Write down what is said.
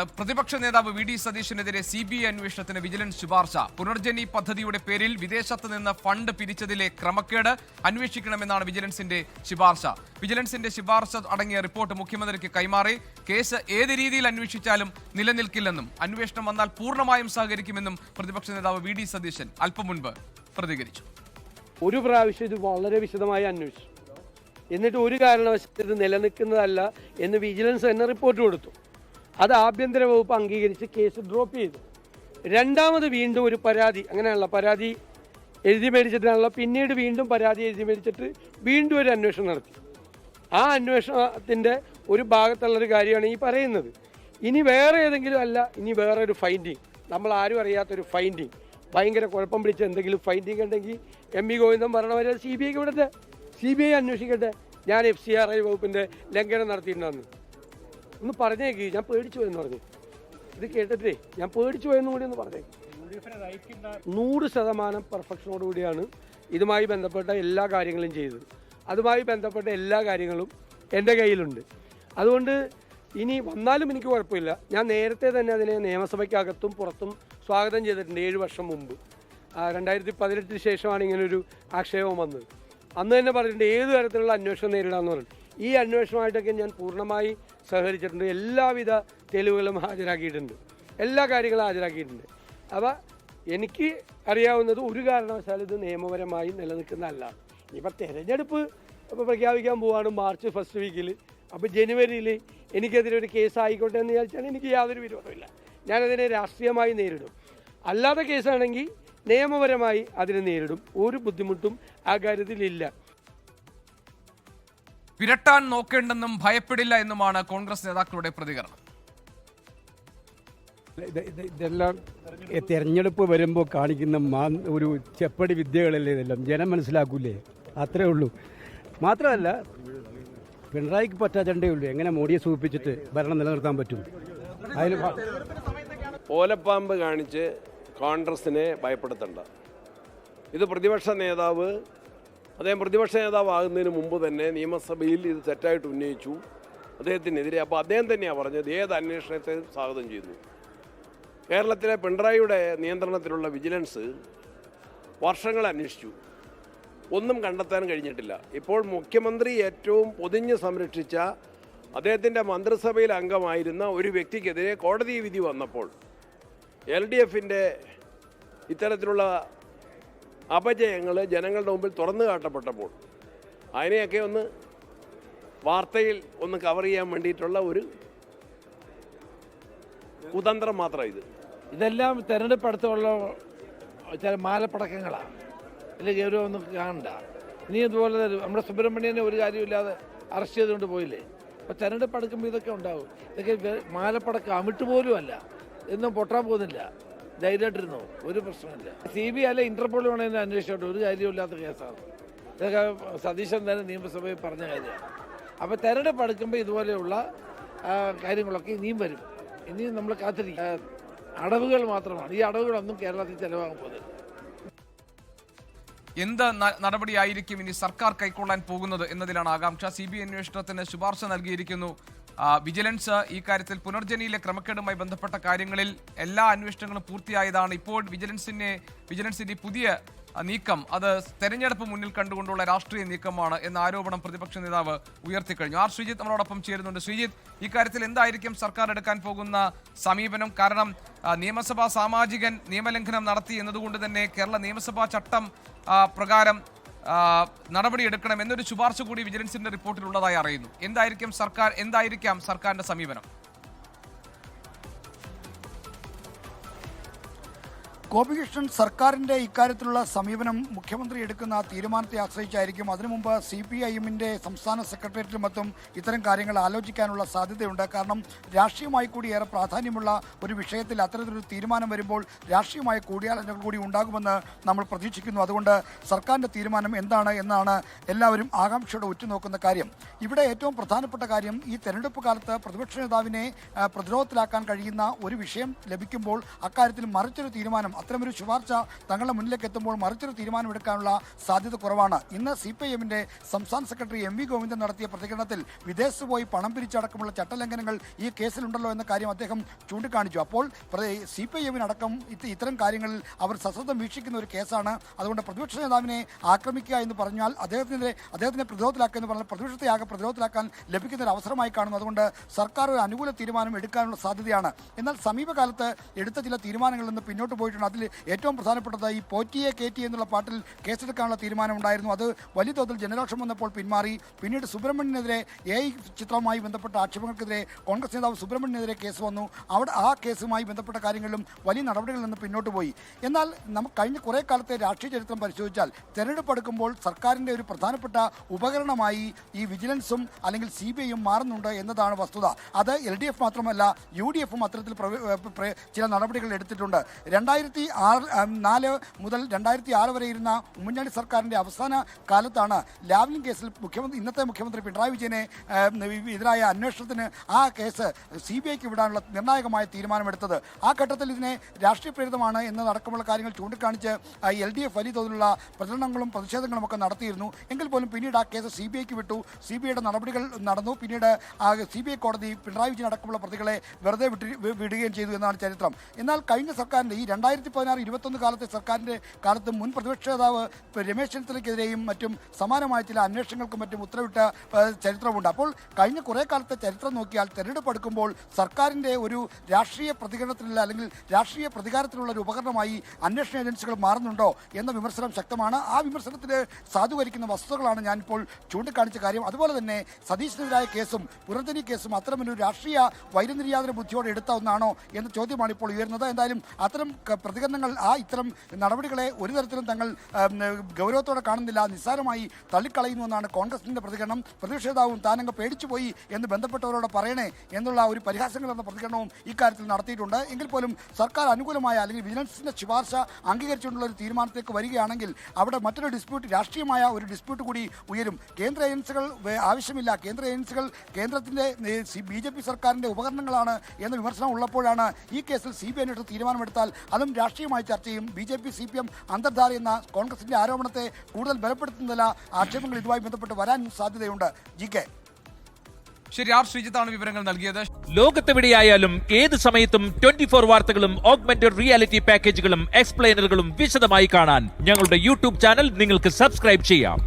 പ്രതിപക്ഷ നേതാവ് V D സതീഷിനെതിരെ സി ബി ഐ അന്വേഷണത്തിന് വിജിലൻസ് ശുപാർശ. പുനർജനി പദ്ധതിയുടെ പേരിൽ വിദേശത്ത് നിന്ന് ഫണ്ട് പിരിച്ചതിലെ ക്രമക്കേട് അന്വേഷിക്കണമെന്നാണ് വിജിലൻസിന്റെ ശുപാർശ. വിജിലൻസിന്റെ ശുപാർശ അടങ്ങിയ റിപ്പോർട്ട് മുഖ്യമന്ത്രിക്ക് കൈമാറി. കേസ് ഏത് രീതിയിൽ അന്വേഷിച്ചാലും നിലനിൽക്കില്ലെന്നും അന്വേഷണം വന്നാൽ പൂർണമായും സഹകരിക്കുമെന്നും പ്രതിപക്ഷ നേതാവ് വി ഡി സതീശൻ അല്പം മുൻപ് പ്രതികരിച്ചു. ഒരു പ്രാവശ്യം ഇത് വളരെ വിശദമായി അന്വേഷിച്ചു. എന്നിട്ട് ഒരു കാരണവശാലും നിലനിൽക്കുന്നതല്ല എന്ന് വിജിലൻസ് തന്നെ റിപ്പോർട്ട് കൊടുത്തു. അത് ആഭ്യന്തര വകുപ്പ് അംഗീകരിച്ച് കേസ് ഡ്രോപ്പ് ചെയ്തു. രണ്ടാമത് വീണ്ടും ഒരു പരാതി അങ്ങനെയുള്ള പരാതി എഴുതി മേടിച്ചിട്ടാണല്ലോ പിന്നീട് വീണ്ടും പരാതി എഴുതി മേടിച്ചിട്ട് വീണ്ടും ഒരു അന്വേഷണം നടത്തി. ആ അന്വേഷണത്തിന്റെ ഒരു ഭാഗത്തുള്ളൊരു കാര്യമാണ് ഈ പറയുന്നത്. ഇനി വേറെ ഏതെങ്കിലും അല്ല ഇനി വേറെ ഒരു ഫൈൻഡിങ് നമ്മൾ ആരും അറിയാത്തൊരു ഫൈൻഡിങ് ഭയങ്കര കുഴപ്പം പിടിച്ച എന്തെങ്കിലും ഫൈൻഡിങ് ഉണ്ടെങ്കിൽ എം വി ഗോവിന്ദൻ പറഞ്ഞവരെ സി ബി ഐക്ക് വിടട്ടെ. സി ബി ഐ അന്വേഷിക്കട്ടെ. ഞാൻ എഫ് സി ആർ ഐ വകുപ്പിന്റെ ലംഘനം നടത്തിയിട്ടുണ്ടെന്ന്. ഒന്ന് പറഞ്ഞേക്ക് ഞാൻ പേടിച്ചു പോയെന്ന് പറഞ്ഞു. ഇത് കേട്ടിട്ടേ ഞാൻ പേടിച്ചു പോയെന്നും കൂടി ഒന്ന് പറഞ്ഞേക്ക് നൂറ് ശതമാനം പെർഫെക്ഷനോടുകൂടിയാണ് ഇതുമായി ബന്ധപ്പെട്ട എല്ലാ കാര്യങ്ങളും ചെയ്തത്. അതുമായി ബന്ധപ്പെട്ട എല്ലാ കാര്യങ്ങളും എന്റെ കയ്യിലുണ്ട്. അതുകൊണ്ട് ഇനി വന്നാലും എനിക്ക് കുഴപ്പമില്ല. ഞാൻ നേരത്തെ തന്നെ അതിനെ നിയമസഭയ്ക്കകത്തും പുറത്തും സ്വാഗതം ചെയ്തിട്ടുണ്ട് ഏഴ് വർഷം മുമ്പ്. രണ്ടായിരത്തി പതിനെട്ടിന് ശേഷമാണ് ഇങ്ങനൊരു ആക്ഷേപം വന്നത്. അന്ന് തന്നെ പറഞ്ഞിട്ടുണ്ട് ഏത് തരത്തിലുള്ള അന്വേഷണം നേരിടാമെന്ന് പറഞ്ഞു ഈ അന്വേഷണമായിട്ടൊക്കെ ഞാൻ പൂർണമായി സഹകരിച്ചിട്ടുണ്ട്. എല്ലാവിധ തെളിവുകളും ഹാജരാക്കിയിട്ടുണ്ട്. എല്ലാ കാര്യങ്ങളും ഹാജരാക്കിയിട്ടുണ്ട്. അപ്പോൾ എനിക്ക് അറിയാവുന്നത് ഒരു കാരണവശാലും ഇത് നിയമപരമായി നിലനിൽക്കുന്നതല്ല. ഇപ്പം തിരഞ്ഞെടുപ്പ് പ്രഖ്യാപിക്കാൻ പോവാണ് മാർച്ച് ഫസ്റ്റ് വീക്കിൽ അപ്പോൾ ജനുവരിയിൽ എനിക്കെതിരെ ഒരു കേസ് ആയിക്കോട്ടെ എന്ന് വിചാരിച്ചാൽ എനിക്ക് യാതൊരു വിരോധമില്ല. ഞാനതിനെ രാഷ്ട്രീയമായി നേരിടും. അല്ലാത്ത കേസാണെങ്കിൽ നിയമപരമായി അതിനെ നേരിടും. ഒരു ബുദ്ധിമുട്ടും ആ കാര്യത്തിലില്ല. വിരട്ടാൻ നോക്കേണ്ടെന്നും ഭയപ്പെടില്ല എന്നുമാണ് കോൺഗ്രസ് നേതാക്കളുടെ പ്രതികരണം. ഇത് ഇത് ഇതെല്ലാം തെരഞ്ഞെടുപ്പ് വരുമ്പോൾ കാണിക്കുന്ന മാ ഒരു ചെപ്പടി വിദ്യകളല്ലേ ഇതെല്ലാം? ജനം മനസ്സിലാക്കൂലേ? അത്രേ ഉള്ളൂ. മാത്രമല്ല പിണറായിക്ക് പറ്റാത്തണ്ടേ ഉള്ളൂ. എങ്ങനെ മോഡിയെ സൂചിപ്പിച്ചിട്ട് ഭരണം നിലനിർത്താൻ പറ്റും? അതിൽ ഓലപ്പാമ്പ് കാണിച്ച് കോൺഗ്രസിനെ ഭയപ്പെടുത്തണ്ട. ഇത് പ്രതിപക്ഷ നേതാവ് അദ്ദേഹം പ്രതിപക്ഷ നേതാവാകുന്നതിന് മുമ്പ് തന്നെ നിയമസഭയിൽ ഇത് തെറ്റായിട്ട് ഉന്നയിച്ചു അദ്ദേഹത്തിനെതിരെ. അപ്പോൾ അദ്ദേഹം തന്നെയാണ് പറഞ്ഞത് ഏത് അന്വേഷണത്തെ സ്വാഗതം ചെയ്യുന്നു? കേരളത്തിലെ പിണറായിയുടെ നിയന്ത്രണത്തിലുള്ള വിജിലൻസ് വർഷങ്ങൾ അന്വേഷിച്ചു. ഒന്നും കണ്ടെത്താൻ കഴിഞ്ഞിട്ടില്ല. ഇപ്പോൾ മുഖ്യമന്ത്രി ഏറ്റവും പൊതിഞ്ഞ് സംരക്ഷിച്ച അദ്ദേഹത്തിന്റെ മന്ത്രിസഭയിൽ അംഗമായിരുന്ന ഒരു വ്യക്തിക്കെതിരെ കോടതി വിധി വന്നപ്പോൾ എൽ ഡി എഫിന്റെ ഇത്തരത്തിലുള്ള അപജയങ്ങൾ ജനങ്ങളുടെ മുമ്പിൽ തുറന്നു കാട്ടപ്പെട്ടപ്പോൾ അതിനെയൊക്കെ ഒന്ന് വാർത്തയിൽ ഒന്ന് കവർ ചെയ്യാൻ വേണ്ടിയിട്ടുള്ള ഒരു കുതന്ത്രം മാത്രം ഇത്. ഇതെല്ലാം തെരഞ്ഞെടുപ്പ് അടുത്തുള്ള ചില മാലപ്പടക്കങ്ങളാണ്. ഇതിൽ ഗൗരവമൊന്നും കാണണ്ട. ഇനി ഇതുപോലെ നമ്മുടെ സുബ്രഹ്മണ്യനെ ഒരു കാര്യമില്ലാതെ അറസ്റ്റ് ചെയ്തുകൊണ്ട് പോയില്ലേ? അപ്പോൾ തെരഞ്ഞെടുപ്പ് അടുക്കുമ്പോൾ ഇതൊക്കെ ഉണ്ടാവും. ഇതൊക്കെ മാലപ്പടക്കം അമിട്ട് പോലും അല്ല എന്നും പൊട്ടാൻ പോകുന്നില്ല. ധൈര്യമായിട്ടിരുന്നോ? ഒരു പ്രശ്നമില്ല സി ബി അല്ലെ ഇന്റർപോൾ വേണമെങ്കിൽ അന്വേഷിച്ചോട്ടെ. ഒരു കാര്യമില്ലാത്ത കേസാണ്. ഇതൊക്കെ സതീശൻ തന്നെ നിയമസഭയിൽ പറഞ്ഞ കാര്യമാണ്. അപ്പോൾ തെരഞ്ഞെടുപ്പ് അടുക്കുമ്പോൾ ഇതുപോലെയുള്ള കാര്യങ്ങളൊക്കെ ഇനിയും വരും. ഇനിയും നമ്മൾ കാത്തിരിക്കും. അടവുകൾ മാത്രമാണ്. ഈ അടവുകളൊന്നും കേരളത്തിൽ ചെലവാകാൻ പോകുന്നില്ല. എന്ത് നടപടിയായിരിക്കും ഇനി സർക്കാർ കൈക്കൊള്ളാൻ പോകുന്നത് എന്നതിലാണ് ആകാംക്ഷ. സി ബി അന്വേഷണത്തിന് ശുപാർശ നൽകിയിരിക്കുന്നു. വിജിലൻസ് ഈ കാര്യത്തിൽ പുനർജനിയിലെ ക്രമക്കേടുമായി ബന്ധപ്പെട്ട കാര്യങ്ങളിൽ എല്ലാ അന്വേഷണങ്ങളും പൂർത്തിയായതാണ് ഇപ്പോൾ വിജിലൻസിനെ വിജിലൻസിന്റെ പുതിയ നീക്കം. അത് തെരഞ്ഞെടുപ്പ് മുന്നിൽ കണ്ടുകൊണ്ടുള്ള രാഷ്ട്രീയ നീക്കമാണ് എന്ന ആരോപണം പ്രതിപക്ഷ നേതാവ് ഉയർത്തിക്കഴിഞ്ഞു. ആർ ശ്രീജിത്ത് നമ്മളോടൊപ്പം ചേരുന്നുണ്ട്. ശ്രീജിത്ത് കാര്യത്തിൽ എന്തായിരിക്കും സർക്കാർ എടുക്കാൻ പോകുന്ന സമീപനം? കാരണം നിയമസഭാ സാമാജികൻ നിയമലംഘനം നടത്തി എന്നതുകൊണ്ട് തന്നെ കേരള നിയമസഭാ ചട്ടം പ്രകാരം നടപടിയെടുക്കണം എന്നൊരു ശുപാർശ കൂടി വിജിലൻസിന്റെ റിപ്പോർട്ടിലുള്ളതായി അറിയുന്നു. എന്തായിരിക്കും സർക്കാർ എന്തായിരിക്കാം സർക്കാരിന്റെ സമീപനം? ഗോപികൃഷ്ണൻ സർക്കാരിന്റെ ഇക്കാര്യത്തിലുള്ള സമീപനം മുഖ്യമന്ത്രി എടുക്കുന്ന തീരുമാനത്തെ ആശ്രയിച്ചായിരിക്കും. അതിനു മുമ്പ് സി പി ഐ എമ്മിന്റെ സംസ്ഥാന സെക്രട്ടേറിയറ്റിലും മറ്റും ഇത്തരം കാര്യങ്ങൾ ആലോചിക്കാനുള്ള സാധ്യതയുണ്ട്. കാരണം രാഷ്ട്രീയമായി കൂടി ഏറെ പ്രാധാന്യമുള്ള ഒരു വിഷയത്തിൽ അത്തരത്തിലൊരു തീരുമാനം വരുമ്പോൾ രാഷ്ട്രീയമായ കൂടിയാലോചനകൾ കൂടി ഉണ്ടാകുമെന്ന് നമ്മൾ പ്രതീക്ഷിക്കുന്നു. അതുകൊണ്ട് സർക്കാരിന്റെ തീരുമാനം എന്താണ് എന്നാണ് എല്ലാവരും ആകാംക്ഷയോടെ ഉറ്റുനോക്കുന്ന കാര്യം. ഇവിടെ ഏറ്റവും പ്രധാനപ്പെട്ട കാര്യം ഈ തെരഞ്ഞെടുപ്പ് കാലത്ത് പ്രതിപക്ഷ നേതാവിനെ പ്രതിരോധത്തിലാക്കാൻ കഴിയുന്ന ഒരു വിഷയം ലഭിക്കുമ്പോൾ അക്കാര്യത്തിൽ മറിച്ചൊരു തീരുമാനം അത്തരമൊരു ശുപാർശ തങ്ങളുടെ മുന്നിലേക്ക് എത്തുമ്പോൾ മറിച്ചൊരു തീരുമാനമെടുക്കാനുള്ള സാധ്യത കുറവാണ്. ഇന്ന് സി പി എമ്മിന്റെ സംസ്ഥാന സെക്രട്ടറി എം വി ഗോവിന്ദൻ നടത്തിയ പ്രതികരണത്തിൽ വിദേശത്ത് പോയി പണം പിരിച്ചടക്കമുള്ള ചട്ടലംഘനങ്ങൾ ഈ കേസിലുണ്ടല്ലോ എന്ന കാര്യം അദ്ദേഹം ചൂണ്ടിക്കാണിച്ചു. അപ്പോൾ സി പി എമ്മിനടക്കം ഇത്തരം കാര്യങ്ങളിൽ അവർ സശ്രദ്ധം വീക്ഷിക്കുന്ന ഒരു കേസാണ്. അതുകൊണ്ട് പ്രതിപക്ഷ നേതാവിനെ ആക്രമിക്കുക എന്ന് പറഞ്ഞാൽ അദ്ദേഹത്തിനെതിരെ അദ്ദേഹത്തിനെ പ്രതിരോധത്തിലാക്കുക എന്ന് പറഞ്ഞാൽ പ്രതിപക്ഷത്തെ ആകെ പ്രതിരോധത്തിലാക്കാൻ ലഭിക്കുന്ന ഒരു അവസരമായി കാണുന്നു. അതുകൊണ്ട് സർക്കാർ ഒരു അനുകൂല തീരുമാനം എടുക്കാനുള്ള സാധ്യതയാണ്. എന്നാൽ സമീപകാലത്ത് എടുത്ത ചില തീരുമാനങ്ങളിൽ നിന്ന് പിന്നോട്ട് പോയിട്ടുണ്ട്. അതിൽ ഏറ്റവും പ്രധാനപ്പെട്ടത് ഈ പോറ്റിയെ കയറ്റി എന്നുള്ള പാട്ടിൽ കേസെടുക്കാനുള്ള തീരുമാനമുണ്ടായിരുന്നു. അത് വലിയ തോതിൽ ജനരോഷം വന്നപ്പോൾ പിന്മാറി. പിന്നീട് സുബ്രഹ്മണ്യനെതിരെ എ ഐ ചിത്രവുമായി ബന്ധപ്പെട്ട ആക്ഷേപങ്ങൾക്കെതിരെ കോൺഗ്രസ് നേതാവ് സുബ്രഹ്മണ്യനെതിരെ കേസ് വന്നു. അവിടെ ആ കേസുമായി ബന്ധപ്പെട്ട കാര്യങ്ങളിലും വലിയ നടപടികളിൽ നിന്ന് പിന്നോട്ട് പോയി. എന്നാൽ നമുക്ക് കഴിഞ്ഞ കുറേ കാലത്തെ രാഷ്ട്രീയ ചരിത്രം പരിശോധിച്ചാൽ തെരഞ്ഞെടുപ്പ് അടുക്കുമ്പോൾ സർക്കാരിന്റെ ഒരു പ്രധാനപ്പെട്ട ഉപകരണമായി ഈ വിജിലൻസും അല്ലെങ്കിൽ സി ബി ഐയും മാറുന്നുണ്ട് എന്നതാണ് വസ്തുത. അത് എൽ ഡി എഫ് മാത്രമല്ല യു ഡി എഫും അത്തരത്തിൽ ചില നടപടികൾ എടുത്തിട്ടുണ്ട്. രണ്ടായിരത്തി ആറ് ഉം, നാല് മുതൽ രണ്ടായിരത്തി ആറ് വരെ ഇരുന്ന ഉമ്മൻചാണ്ടി സർക്കാരിന്റെ അവസാന കാലത്താണ് ലാവ്ലിൻ കേസിൽ മുഖ്യമന്ത്രി ഇന്നത്തെ മുഖ്യമന്ത്രി പിണറായി വിജയനെ എതിരായ അന്വേഷണത്തിന് ആ കേസ് സി ബി ഐക്ക് വിടാനുള്ള നിർണായകമായ തീരുമാനമെടുത്തത്. ആ ഘട്ടത്തിൽ ഇതിനെ രാഷ്ട്രീയ പ്രേരിതമാണ് എന്നതടക്കമുള്ള കാര്യങ്ങൾ ചൂണ്ടിക്കാണിച്ച് എൽ ഡി എഫ് വലിയ തോതിലുള്ള പ്രചരണങ്ങളും പ്രതിഷേധങ്ങളും ഒക്കെ നടത്തിയിരുന്നു. എങ്കിൽ പോലും പിന്നീട് ആ കേസ് സി ബി ഐക്ക് വിട്ടു. സി ബി ഐയുടെ നടപടികൾ നടന്നു. പിന്നീട് സി ബി ഐ കോടതി പിണറായി വിജയൻ അടക്കമുള്ള പ്രതികളെ വെറുതെ വിട്ടി വിടുകയും ചെയ്തു എന്നാണ് ചരിത്രം. എന്നാൽ കഴിഞ്ഞ സർക്കാരിന്റെ ഈ രണ്ടായിരത്തി പതിനാറ് ഇരുപത്തൊന്ന് കാലത്തെ സർക്കാരിന്റെ കാലത്ത് മുൻ പ്രതിപക്ഷ നേതാവ് രമേശ് ചെന്നിത്തലയ്ക്കെതിരെയും മറ്റും സമാനമായ ചില അന്വേഷണങ്ങൾക്കും മറ്റും ഉത്തരവിട്ട ചരിത്രമുണ്ട്. അപ്പോൾ കഴിഞ്ഞ കുറേ കാലത്തെ ചരിത്രം നോക്കിയാൽ തെരഞ്ഞെടുപ്പ് എടുക്കുമ്പോൾ സർക്കാരിന്റെ ഒരു രാഷ്ട്രീയ പ്രതികരണത്തിനുള്ള അല്ലെങ്കിൽ രാഷ്ട്രീയ പ്രതികാരത്തിനുള്ള ഒരു ഉപകരണമായി അന്വേഷണ ഏജൻസികൾ മാറുന്നുണ്ടോ എന്ന വിമർശനം ശക്തമാണ്. ആ വിമർശനത്തിന് സാധൂകരിക്കുന്ന വസ്തുതകളാണ് ഞാനിപ്പോൾ ചൂണ്ടിക്കാണിച്ച കാര്യം. അതുപോലെ തന്നെ സതീശനെതിരായ കേസും പുനർജനി കേസും അത്തരമൊരു രാഷ്ട്രീയ വൈരനിര്യാതന ബുദ്ധിയോടെ എടുത്ത ഒന്നാണോ എന്ന ചോദ്യമാണ് ഇപ്പോൾ ഉയരുന്നത്. എന്തായാലും അത്തരം പ്രതികരണങ്ങൾ ആ ഇത്തരം നടപടികളെ ഒരു തരത്തിലും തങ്ങൾ ഗൗരവത്തോടെ കാണുന്നില്ല നിസ്സാരമായി തള്ളിക്കളയുന്നുവെന്നാണ് കോൺഗ്രസിന്റെ പ്രതികരണം. പ്രതിപക്ഷ നേതാവും താനങ്ങ് പേടിച്ചുപോയി എന്ന് ബന്ധപ്പെട്ടവരോട് പറയണേ എന്നുള്ള ഒരു പരിഹാസങ്ങൾ എന്ന പ്രതികരണവും ഇക്കാര്യത്തിൽ നടത്തിയിട്ടുണ്ട്. എങ്കിൽ പോലും സർക്കാർ അനുകൂലമായ അല്ലെങ്കിൽ വിജിലൻസിന്റെ ശുപാർശ അംഗീകരിച്ചുകൊണ്ടുള്ള ഒരു തീരുമാനത്തേക്ക് വരികയാണെങ്കിൽ അവിടെ മറ്റൊരു ഡിസ്പ്യൂട്ട് രാഷ്ട്രീയമായ ഒരു ഡിസ്പ്യൂട്ട് കൂടി ഉയരും. കേന്ദ്ര ഏജൻസികൾ ആവശ്യമില്ല. കേന്ദ്ര ഏജൻസികൾ കേന്ദ്രത്തിന്റെ ബി ജെ പി സർക്കാരിന്റെ ഉപകരണങ്ങളാണ് എന്ന വിമർശനം ഉള്ളപ്പോഴാണ് ഈ കേസിൽ സി ബി അന്വേഷണം തീരുമാനമെടുത്താൽ അതും രാഷ്ട്രീയമായി ചർച്ച ചെയ്യും B J P C P M അന്തർധാര എന്ന കോൺഗ്രസിന്റെ ആരോപണത്തെ കൂടുതൽ ബലപ്പെടുത്തുന്ന ആക്ഷേപങ്ങൾ ഇതുമായി ബന്ധപ്പെട്ട് വരാൻ സാധ്യതയുണ്ട്. G K. ശരി ആർ ശ്രീജിത്താണ് വിവരങ്ങൾ നൽകിയത്. ലോകത്തെവിടെയായാലും ഏത് സമയത്തും ട്വന്റി ഫോർ വാർത്തകളും ഓഗ്മെന്റഡ് റിയാലിറ്റി പാക്കേജുകളും എക്സ്പ്ലെയിനറുകളും വിശദമായി കാണാൻ ഞങ്ങളുടെ യൂട്യൂബ് ചാനൽ നിങ്ങൾക്ക് സബ്സ്ക്രൈബ് ചെയ്യാം.